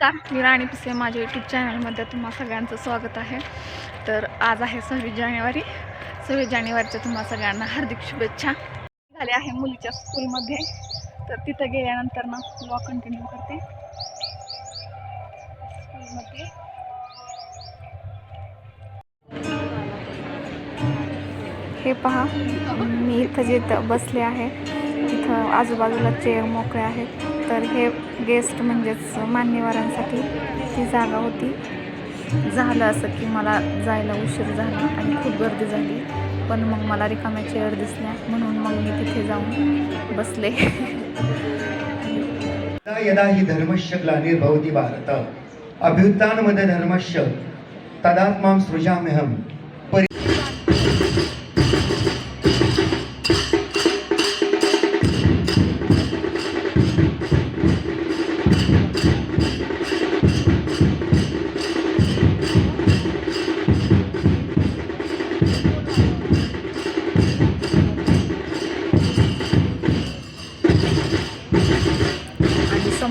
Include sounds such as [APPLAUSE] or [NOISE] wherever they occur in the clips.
नमस्कार मी राणी पिसे माझ्या यूट्यूब चॅनलमध्ये तुम्हा सगळ्यांचं स्वागत आहे. तर आज आहे सव्वीस जानेवारी. सव्वीस जानेवारीच्या तुम्हा सगळ्यांना हार्दिक शुभेच्छा. झाले आहे मुलीच्या स्कूलमध्ये तर तिथं गेल्यानंतर ना ब्लॉग कंटिन्यू करते. स्कूलमध्ये हे पहा मी इथं जे बसले आहे. तिथं आजूबाजूला चेअर मोकळे आहेत. तर हे गेस्ट म्हणजेच मान्यवरांसाठी ती जागा होती. झालं असं की मला जायला उशीर झाला आणि खूप गर्दी झाली. पण मग मला रिकाम्या चेअर दिसल्या. म्हणून मग मी तिथे जाऊन बसले. यदा यदा हि ग्लानिर्भवती ग्लानिर्भवति भारत। अभ्युत्थानमद धर्मस्य तदात्मा सृजाम्यहम परि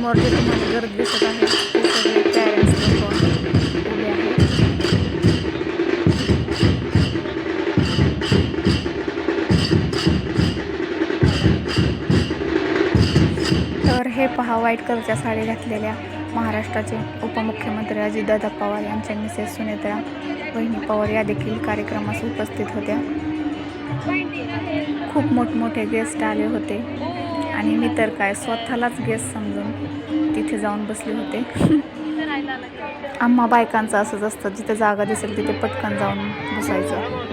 समोर जे तुम्हाला गर्दी दिसत आहे ते सगळे पॅरेंट्स लोक उभे आहेत. तर हे पहा व्हाईट कलरच्या साडी घातलेल्या महाराष्ट्राचे उपमुख्यमंत्री अजितदादा पवार यांच्या मिसेस सुनेत्रा वहिनी पवार या देखील कार्यक्रमास उपस्थित होत्या. खूप मोठमोठे गेस्ट आले होते. आणि मी तर काय स्वतःलाच गेस्ट समजून तिथे जाऊन बसले होते. आम्हा बायकांचं असंच असतं जिथे जागा दिसेल तिथे पटकन जाऊन बसायचं.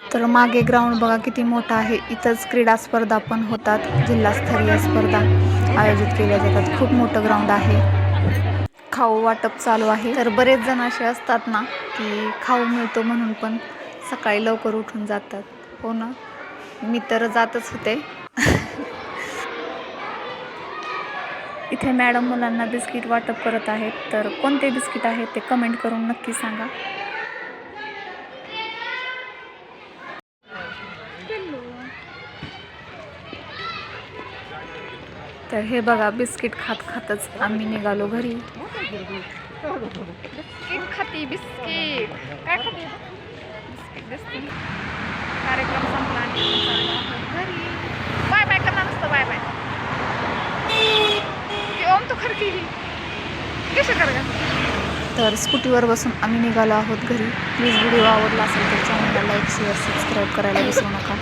तर मागे ग्राउंड बघा किती मोठा आहे. इथंच क्रीडा स्पर्धा पण होतात जिल्हास्तरीय स्पर्धा आयोजित केल्या जातात. खूप मोठं ग्राउंड आहे. खाऊ वाटप चालू आहे. तर बरेच जण असे असतात ना की खाऊ मिळतो म्हणून पण सकाळी लवकर उठून जातात. हो ना? मी तर जातच होते. [LAUGHS] इथे मॅडम मुलांना बिस्किट वाटप करत आहेत. तर कोणते बिस्किट आहेत ते कमेंट करून नक्की सांगा. तर हे बघा बिस्किट खात खातच आम्ही निघालो घरी. बिस्किट खाती बिस्किट. काय खाते? बिस्किट बिस्किट कार्यक्रम संपला आणि आम्ही चाललो आहोत घरी. बाय बाय करणार नसतं बाय बाय. ओम तो खरकी कसं कर तर स्कूटीवर बसून आम्ही निघालो आहोत घरी. प्लीज व्हिडिओ आवडला असेल तर चॅनलला लाईक शेअर सबस्क्राईब करायला विसरू नका.